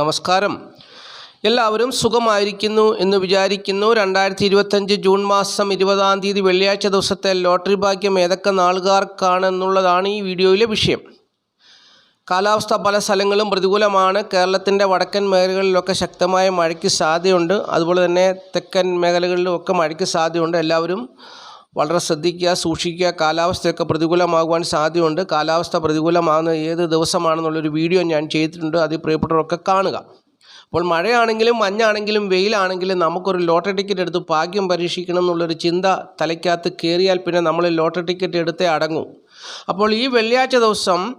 നമസ്കാരം. എല്ലാവരും സുഖമായിരിക്കുന്നു എന്ന് വിചാരിക്കുന്നു. രണ്ടായിരത്തി ഇരുപത്തഞ്ച് ജൂൺ മാസം ഇരുപതാം തീയതി വെള്ളിയാഴ്ച ദിവസത്തെ ലോട്ടറി ഭാഗ്യം ഏതൊക്കെ നാളുകാർക്കാണെന്നുള്ളതാണ് ഈ വീഡിയോയിലെ വിഷയം. കാലാവസ്ഥ പല സ്ഥലങ്ങളും പ്രതികൂലമാണ്. കേരളത്തിന്റെ വടക്കൻ മേഖലകളിലൊക്കെ ശക്തമായ മഴയ്ക്ക് സാധ്യതയുണ്ട്. അതുപോലെ തന്നെ തെക്കൻ മേഖലകളിലും ഒക്കെ മഴയ്ക്ക് സാധ്യതയുണ്ട്. എല്ലാവരും വളരെ ശ്രദ്ധിക്കുക സൂക്ഷിക്കുക കാലാവസ്ഥയൊക്കെ പ്രതികൂലമാകുവാൻ സാധ്യതയുണ്ട്. കാലാവസ്ഥ പ്രതികൂലമാകുന്ന ഏത് ദിവസമാണെന്നുള്ളൊരു വീഡിയോ ഞാൻ ചെയ്തിട്ടുണ്ട്. അത് പ്രിയപ്പെട്ടവരൊക്കെ കാണുക. അപ്പോൾ മഴയാണെങ്കിലും മഞ്ഞാണെങ്കിലും വെയിലാണെങ്കിലും നമുക്കൊരു ലോട്ടറി ടിക്കറ്റ് എടുത്ത് ഭാഗ്യം പരീക്ഷിക്കണം എന്നുള്ളൊരു ചിന്ത തലയ്ക്കകത്ത് കയറിയാൽ പിന്നെ നമ്മൾ ലോട്ടറി ടിക്കറ്റ് എടുത്തേ അടങ്ങും. അപ്പോൾ ഈ വെള്ളിയാഴ്ച ദിവസം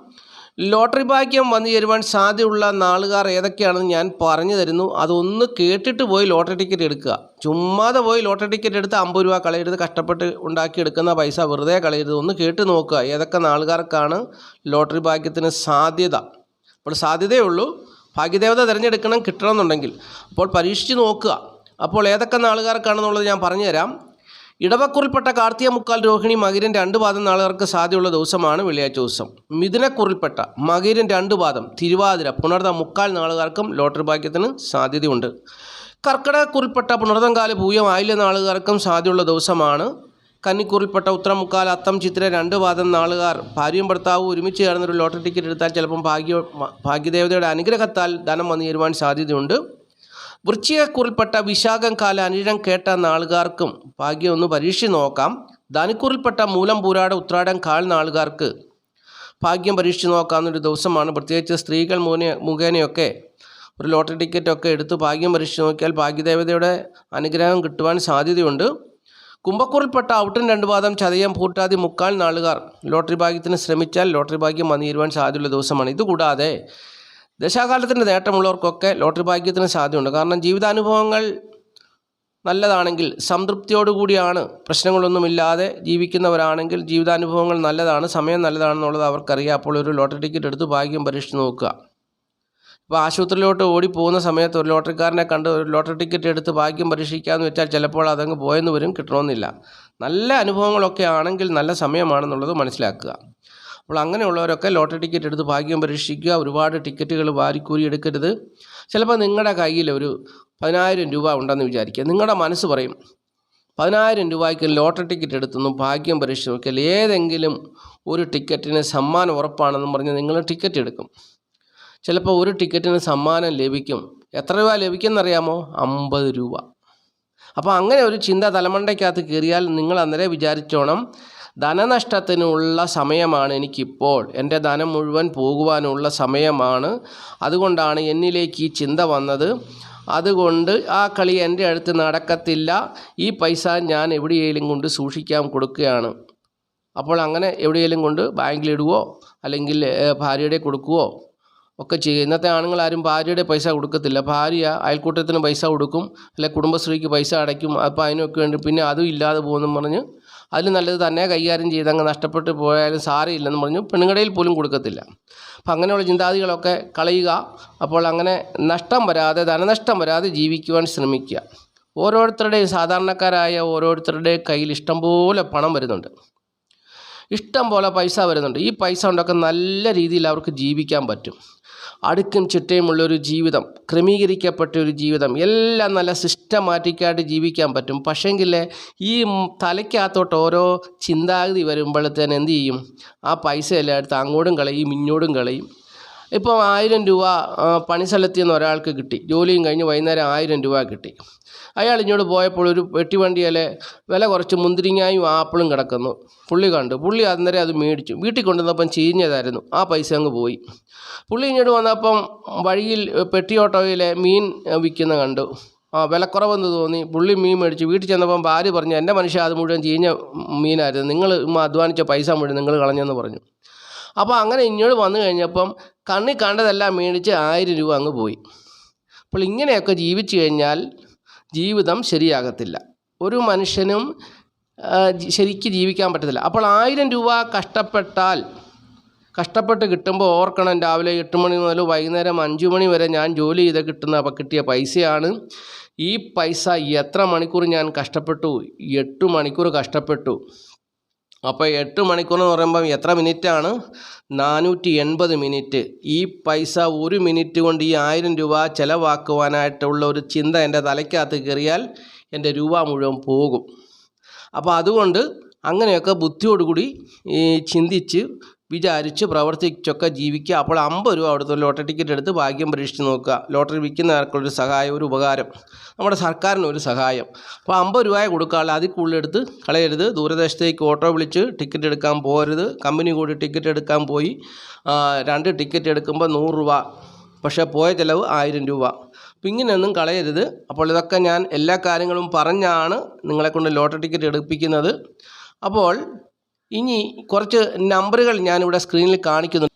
ലോട്ടറി ഭാഗ്യം വന്നു ചേരുവാൻ സാധ്യതയുള്ള നാളുകാർ ഏതൊക്കെയാണെന്ന് ഞാൻ പറഞ്ഞു തരുന്നു. അതൊന്ന് കേട്ടിട്ട് പോയി ലോട്ടറി ടിക്കറ്റ് എടുക്കുക. ചുമ്മാതെ പോയി ലോട്ടറി ടിക്കറ്റ് എടുത്ത് അമ്പത് രൂപ കളയരുത് കഷ്ടപ്പെട്ട് ഉണ്ടാക്കിയെടുക്കുന്ന പൈസ വെറുതെ കളയരുത്. ഒന്ന് കേട്ട് നോക്കുക ഏതൊക്കെ നാളുകാർക്കാണ് ലോട്ടറി ഭാഗ്യത്തിന് സാധ്യത. അപ്പോൾ സാധ്യതയേ ഉള്ളൂ. ഭാഗ്യദേവത തിരഞ്ഞെടുക്കണം കിട്ടണമെന്നുണ്ടെങ്കിൽ. അപ്പോൾ പരീക്ഷിച്ച് നോക്കുക. അപ്പോൾ ഏതൊക്കെ നാളുകാർക്കാണെന്നുള്ളത് ഞാൻ പറഞ്ഞുതരാം. ഇടവക്കുറിൽപ്പെട്ട കാർത്തിക മുക്കാൽ രോഹിണി മകിരൻ രണ്ട് പാദം നാളുകാർക്ക് സാധ്യതയുള്ള ദിവസമാണ് വെള്ളിയാഴ്ച ദിവസം. മിഥുനക്കുറിൽപ്പെട്ട മകിരൻ രണ്ട് പാദം തിരുവാതിര പുണർത മുക്കാൽ നാളുകാർക്കും ലോട്ടറി ഭാഗ്യത്തിന് സാധ്യതയുണ്ട്. കർക്കിടകക്കുറിൽപ്പെട്ട പുണർതംകാല പൂയം ആയില്യ നാളുകാർക്കും സാധ്യതയുള്ള ദിവസമാണ്. കന്നിക്കുറിൽപ്പെട്ട ഉത്തരമുക്കാൽ അത്തം ചിത്ര രണ്ട് പാദം നാളുകാർ ഭാര്യയും ഭർത്താവും ഒരുമിച്ച് ചേർന്നൊരു ലോട്ടറി ടിക്കറ്റ് എടുത്താൽ ചിലപ്പം ഭാഗ്യ ഭാഗ്യദേവതയുടെ അനുഗ്രഹത്താൽ ധനം വന്നു ചേരുവാൻ സാധ്യതയുണ്ട്. വൃശ്ചികക്കുറിൽപ്പെട്ട വിശാഖം കാല അനിഴം കേട്ട നാളുകാർക്കും ഭാഗ്യം ഒന്ന് പരീക്ഷിച്ച് നോക്കാം. ധനുക്കുറിൽപ്പെട്ട മൂലം പൂരാട ഉത്രാടം കാൽ നാളുകാർക്ക് ഭാഗ്യം പരീക്ഷിച്ച് നോക്കാവുന്നൊരു ദിവസമാണ്. പ്രത്യേകിച്ച് സ്ത്രീകൾ മുനെ മുഖേനയൊക്കെ ഒരു ലോട്ടറി ടിക്കറ്റൊക്കെ എടുത്ത് ഭാഗ്യം പരീക്ഷിച്ച് നോക്കിയാൽ ഭാഗ്യദേവതയുടെ അനുഗ്രഹം കിട്ടുവാൻ സാധ്യതയുണ്ട്. കുംഭക്കൂറിൽപ്പെട്ട ഔട്ടൻ രണ്ട് പാദം ചതയം പൂട്ടാതി മുക്കാൽ നാളുകാർ ലോട്ടറി ഭാഗ്യത്തിന് ശ്രമിച്ചാൽ ലോട്ടറി ഭാഗ്യം വന്നിരുവാൻ സാധ്യതയുള്ള ദിവസമാണ്. ഇതുകൂടാതെ ദശാകാലത്തിന്റെ നേട്ടമുള്ളവർക്കൊക്കെ ലോട്ടറി ഭാഗ്യത്തിന് സാധ്യതയുണ്ട്. കാരണം ജീവിതാനുഭവങ്ങൾ നല്ലതാണെങ്കിൽ സംതൃപ്തിയോടുകൂടിയാണ് പ്രശ്നങ്ങളൊന്നുമില്ലാതെ ജീവിക്കുന്നവരാണെങ്കിൽ ജീവിതാനുഭവങ്ങൾ നല്ലതാണ് സമയം നല്ലതാണെന്നുള്ളത് അവർക്കറിയാം. അപ്പോൾ ഒരു ലോട്ടറി ടിക്കറ്റ് എടുത്ത് ഭാഗ്യം പരീക്ഷിച്ച് നോക്കുക. ഇപ്പോൾ ആശുപത്രിയിലോട്ട് ഓടി പോകുന്ന സമയത്ത് ഒരു ലോട്ടറിക്കാരനെ കണ്ട് ഒരു ലോട്ടറി ടിക്കറ്റ് എടുത്ത് ഭാഗ്യം പരീക്ഷിക്കാമെന്ന് വെച്ചാൽ ചിലപ്പോൾ അതങ്ങ് പോയെന്ന് വരും കിട്ടണമെന്നില്ല. നല്ല അനുഭവങ്ങളൊക്കെ ആണെങ്കിൽ നല്ല സമയമാണെന്നുള്ളത് മനസ്സിലാക്കുക. അപ്പോൾ അങ്ങനെയുള്ളവരൊക്കെ ലോട്ടറി ടിക്കറ്റ് എടുത്ത് ഭാഗ്യം പരീക്ഷിക്കുക ഒരുപാട് ടിക്കറ്റുകൾ വാരിക്കൂരി എടുക്കരുത്. ചിലപ്പോൾ നിങ്ങളുടെ കയ്യിൽ ഒരു പതിനായിരം രൂപ ഉണ്ടെന്ന് വിചാരിക്കുക. നിങ്ങളുടെ മനസ്സ് പറയും പതിനായിരം രൂപയ്ക്ക് ലോട്ടറി ടിക്കറ്റ് എടുത്തൊന്നും ഭാഗ്യം പരീക്ഷിച്ച് നോക്കിയാൽ ഏതെങ്കിലും ഒരു ടിക്കറ്റിന് സമ്മാനം ഉറപ്പാണെന്നും പറഞ്ഞ് നിങ്ങൾ ടിക്കറ്റ് എടുക്കും. ചിലപ്പോൾ ഒരു ടിക്കറ്റിന് സമ്മാനം ലഭിക്കും. എത്ര രൂപ ലഭിക്കുമെന്നറിയാമോ? അമ്പത് രൂപ. അപ്പോൾ അങ്ങനെ ഒരു ചിന്ത തലമണ്ടയ്ക്കകത്ത് കയറിയാൽ നിങ്ങൾ അന്നേരം വിചാരിച്ചോണം ധനനഷ്ടത്തിനുള്ള സമയമാണ് എനിക്കിപ്പോൾ. എന്റെ ധനം മുഴുവൻ പോകുവാനുള്ള സമയമാണ്. അതുകൊണ്ടാണ് എന്നിലേക്ക് ഈ ചിന്ത വന്നത്. അതുകൊണ്ട് ആ കളി എന്റെ അടുത്ത് നടക്കത്തില്ല. ഈ പൈസ ഞാൻ എവിടെയെങ്കിലും കൊണ്ട് സൂക്ഷിക്കാൻ കൊടുക്കുകയാണ്. അപ്പോൾ അങ്ങനെ എവിടെയെങ്കിലും കൊണ്ട് ബാങ്കിലിടുവോ അല്ലെങ്കിൽ ഭാര്യയുടെ കൊടുക്കുവോ ഒക്കെ ചെയ്യും. ഇന്നത്തെ ആണുങ്ങൾ ആരും ഭാര്യയുടെ പൈസ കൊടുക്കത്തില്ല. ഭാര്യ അയൽക്കൂട്ടത്തിന് പൈസ കൊടുക്കും. അല്ലെ കുടുംബശ്രീക്ക് പൈസ അടയ്ക്കും. അപ്പോൾ അതിനൊക്കെ വേണ്ടി പിന്നെ അതും ഇല്ലാതെ പോകുമെന്നും പറഞ്ഞ് അതിൽ നല്ലത് തന്നെ കൈകാര്യം ചെയ്ത് അങ്ങ് നഷ്ടപ്പെട്ട് പോയാലും സാരമില്ലെന്ന് പറഞ്ഞു. പെണ്ണുകടയിൽ പോലും കൊടുക്കത്തില്ല. അപ്പം അങ്ങനെയുള്ള ചിന്താഗതികളൊക്കെ കളയുക. അപ്പോൾ അങ്ങനെ നഷ്ടം വരാതെ ധനനഷ്ടം വരാതെ ജീവിക്കുവാൻ ശ്രമിക്കുക. ഓരോരുത്തരുടെയും സാധാരണക്കാരായ ഓരോരുത്തരുടെയും കയ്യിൽ ഇഷ്ടം പോലെ പണം വരുന്നുണ്ട്. ഇഷ്ടം പോലെ പൈസ വരുന്നുണ്ട്. ഈ പൈസ കൊണ്ടൊക്കെ നല്ല രീതിയിൽ അവർക്ക് ജീവിക്കാൻ പറ്റും. അടുക്കും ചിട്ടയുമുള്ളൊരു ജീവിതം ക്രമീകരിക്കപ്പെട്ട ഒരു ജീവിതം എല്ലാം നല്ല സിസ്റ്റമാറ്റിക്കായിട്ട് ജീവിക്കാൻ പറ്റും. പക്ഷേങ്കിൽ ഈ തലയ്ക്കകത്തോട്ട് ഓരോ ചിന്താഗതി വരുമ്പോഴത്തേന് എന്ത് ചെയ്യും? ആ പൈസ എല്ലാം എടുത്ത് അങ്ങോട്ടും കളയും ഇങ്ങോട്ടും കളയും. ഇപ്പോൾ ആയിരം രൂപ പണിസ്ഥലത്തു നിന്ന് ഒരാൾക്ക് കിട്ടി. ജോലിയും കഴിഞ്ഞ് വൈകുന്നേരം ആയിരം രൂപ കിട്ടി. അയാൾ ഇങ്ങോട്ട് പോയപ്പോൾ ഒരു പെട്ടിവണ്ടിയിലെ വില കുറച്ച് മുന്തിരിങ്ങായും ആപ്പിളും കിടക്കുന്നു. പുള്ളി കണ്ടു. പുള്ളി അന്നേരം അത് മേടിച്ചു. വീട്ടിൽ കൊണ്ടുവന്നപ്പം ചീഞ്ഞതായിരുന്നു. ആ പൈസ അങ്ങ് പോയി. പുള്ളി ഇങ്ങോട്ട് വന്നപ്പം വഴിയിൽ പെട്ടി ഓട്ടോയിലെ മീൻ വിൽക്കുന്ന കണ്ടു. ആ വിലക്കുറവെന്ന് തോന്നി. പുള്ളി മീൻ മേടിച്ചു. വീട്ടിൽ ചെന്നപ്പം ഭാര്യ പറഞ്ഞു എന്റെ മനുഷ്യ അത് മുഴുവൻ ചീഞ്ഞ മീനായിരുന്നു. നിങ്ങൾ അധ്വാനിച്ച പൈസ മുഴുവൻ നിങ്ങൾ കളഞ്ഞെന്ന് പറഞ്ഞു. അപ്പോൾ അങ്ങനെ ഇങ്ങോട്ട് വന്നു കഴിഞ്ഞപ്പം കണ്ണി കണ്ടതെല്ലാം മേടിച്ച് ആയിരം രൂപ അങ്ങ് പോയി. അപ്പോൾ ഇങ്ങനെയൊക്കെ ജീവിച്ചു കഴിഞ്ഞാൽ ജീവിതം ശരിയാകത്തില്ല. ഒരു മനുഷ്യനും ശരിക്ക് ജീവിക്കാൻ പറ്റത്തില്ല. അപ്പോൾ ആയിരം രൂപ കഷ്ടപ്പെട്ടാൽ കഷ്ടപ്പെട്ട് കിട്ടുമ്പോൾ ഓർക്കണം രാവിലെ എട്ട് മണി മുതൽ വൈകുന്നേരം അഞ്ച് മണി വരെ ഞാൻ ജോലി ചെയ്ത് കിട്ടുന്ന കിട്ടിയ പൈസയാണ്. ഈ പൈസ എത്ര മണിക്കൂർ ഞാൻ കഷ്ടപ്പെട്ടു? എട്ട് മണിക്കൂർ കഷ്ടപ്പെട്ടു. അപ്പോൾ എട്ട് മണിക്കൂർ എന്ന് പറയുമ്പം എത്ര മിനിറ്റാണ്? നാനൂറ്റി എൺപത് മിനിറ്റ്. ഈ പൈസ ഒരു മിനിറ്റ് കൊണ്ട് ഈ ആയിരം രൂപ ചിലവാക്കുവാനായിട്ടുള്ള ഒരു ചിന്ത എന്റെ തലയ്ക്കകത്ത് കയറിയാൽ എന്റെ രൂപ മുഴുവൻ പോകും. അപ്പോൾ അതുകൊണ്ട് അങ്ങനെയൊക്കെ ബുദ്ധിയോടുകൂടി ഈ ചിന്തിച്ച് വിചാരിച്ച് പ്രവർത്തിച്ചൊക്കെ ജീവിക്കുക. അപ്പോൾ അമ്പത് രൂപ അവിടുത്തെ ലോട്ടറി ടിക്കറ്റ് എടുത്ത് ഭാഗ്യം പരീക്ഷിച്ച് നോക്കുക. ലോട്ടറി വിൽക്കുന്നവർക്കുള്ളൊരു സഹായം ഒരു ഉപകാരം. നമ്മുടെ സർക്കാരിന് ഒരു സഹായം. അപ്പോൾ അമ്പത് രൂപയെ കൊടുക്കാനുള്ള അതിൽ കൂടുതൽ എടുത്ത് കളയരുത്. ദൂരദേശത്തേക്ക് ഓട്ടോ വിളിച്ച് ടിക്കറ്റ് എടുക്കാൻ പോകരുത്. കമ്പനി കൂടി ടിക്കറ്റ് എടുക്കാൻ പോയി. രണ്ട് ടിക്കറ്റ് എടുക്കുമ്പോൾ നൂറ് രൂപ. പക്ഷേ പോയ ചിലവ് ആയിരം രൂപ. അപ്പോൾ ഇങ്ങനെയൊന്നും കളയരുത്. അപ്പോൾ ഇതൊക്കെ ഞാൻ എല്ലാ കാര്യങ്ങളും പറഞ്ഞാണ് നിങ്ങളെക്കൊണ്ട് ലോട്ടറി ടിക്കറ്റ് എടുപ്പിക്കുന്നത്. അപ്പോൾ ഇനി കുറച്ച് നമ്പറുകൾ ഞാനിവിടെ സ്ക്രീനിൽ കാണിക്കുന്നു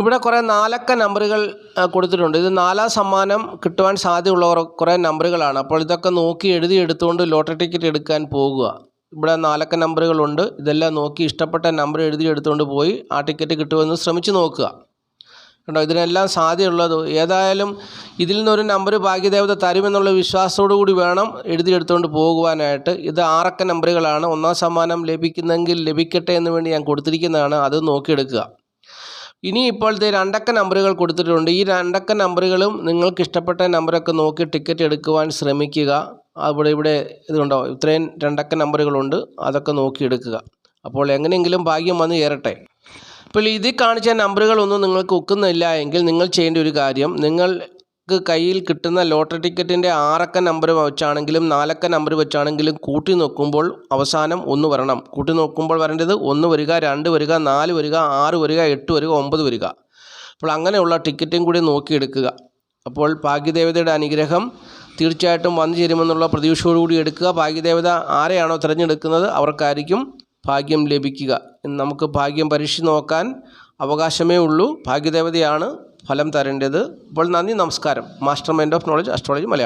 ഇവിടെ കുറേ നാലക്ക നമ്പറുകൾ കൊടുത്തിട്ടുണ്ട്. ഇത് നാലാം സമ്മാനം കിട്ടുവാൻ സാധ്യതയുള്ളവർ കുറേ നമ്പറുകളാണ്. അപ്പോൾ ഇതൊക്കെ നോക്കി എഴുതി എടുത്തുകൊണ്ട് ലോട്ടറി ടിക്കറ്റ് എടുക്കാൻ പോകുക. ഇവിടെ നാലക്ക നമ്പറുകളുണ്ട്. ഇതെല്ലാം നോക്കി ഇഷ്ടപ്പെട്ട നമ്പർ എഴുതി എടുത്തുകൊണ്ട് പോയി ആ ടിക്കറ്റ് കിട്ടുമെന്ന് ശ്രമിച്ചു നോക്കുക. കണ്ടോ? ഇതിനെല്ലാം സാധ്യതയുള്ളത് ഏതായാലും ഇതിൽ നിന്നൊരു നമ്പർ ഭാഗ്യദേവത തരുമെന്നുള്ള വിശ്വാസത്തോടു കൂടി വേണം എഴുതിയെടുത്തുകൊണ്ട് പോകുവാനായിട്ട്. ഇത് ആറക്ക നമ്പറുകളാണ്. ഒന്നാം സമ്മാനം ലഭിക്കുന്നെങ്കിൽ ലഭിക്കട്ടെ എന്ന് വേണ്ടി ഞാൻ കൊടുത്തിരിക്കുന്നതാണ്. അത് നോക്കിയെടുക്കുക. ഇനി ഇപ്പോഴത്തെ രണ്ടക്ക നമ്പറുകൾ കൊടുത്തിട്ടുണ്ട്. ഈ രണ്ടക്ക നമ്പറുകളും നിങ്ങൾക്ക് ഇഷ്ടപ്പെട്ട നമ്പറൊക്കെ നോക്കി ടിക്കറ്റ് എടുക്കുവാൻ ശ്രമിക്കുക. അവിടെ ഇവിടെ ഇതുണ്ടോ? ഇത്രയും രണ്ടക്ക നമ്പറുകളുണ്ട്. അതൊക്കെ നോക്കിയെടുക്കുക. അപ്പോൾ എങ്ങനെയെങ്കിലും ഭാഗ്യം വന്ന് ചേരട്ടെ. ഇപ്പോൾ ഇതിൽ കാണിച്ച നമ്പറുകളൊന്നും നിങ്ങൾക്ക് ഒക്കുന്നില്ല എങ്കിൽ നിങ്ങൾ ചെയ്യേണ്ട ഒരു കാര്യം. നിങ്ങൾക്ക് കയ്യിൽ കിട്ടുന്ന ലോട്ടറി ടിക്കറ്റിന്റെ ആറക്ക നമ്പർ വെച്ചാണെങ്കിലും നാലക്ക നമ്പർ വെച്ചാണെങ്കിലും കൂട്ടി നോക്കുമ്പോൾ അവസാനം ഒന്ന് വരണം. കൂട്ടി നോക്കുമ്പോൾ വരേണ്ടത് ഒന്ന് വരിക രണ്ട് വരിക നാല് വരിക ആറ് വരിക എട്ട് വരിക ഒമ്പത് വരിക. അപ്പോൾ അങ്ങനെയുള്ള ടിക്കറ്റും കൂടി നോക്കിയെടുക്കുക. അപ്പോൾ ഭാഗ്യദേവതയുടെ അനുഗ്രഹം തീർച്ചയായിട്ടും വന്നു ചേരുമെന്നുള്ള പ്രതീക്ഷയോടുകൂടി എടുക്കുക. ഭാഗ്യദേവത ആരെയാണോ തിരഞ്ഞെടുക്കുന്നത് അവർക്കായിരിക്കും ഭാഗ്യം ലഭിക്കുക. നമുക്ക് ഭാഗ്യം പരീക്ഷ നോക്കാൻ അവകാശമേ ഉള്ളൂ. ഭാഗ്യദേവതയാണ് ഫലം തരേണ്ടത്. അപ്പോൾ നന്ദി നമസ്കാരം. Master mind of knowledge astrology Malayalam.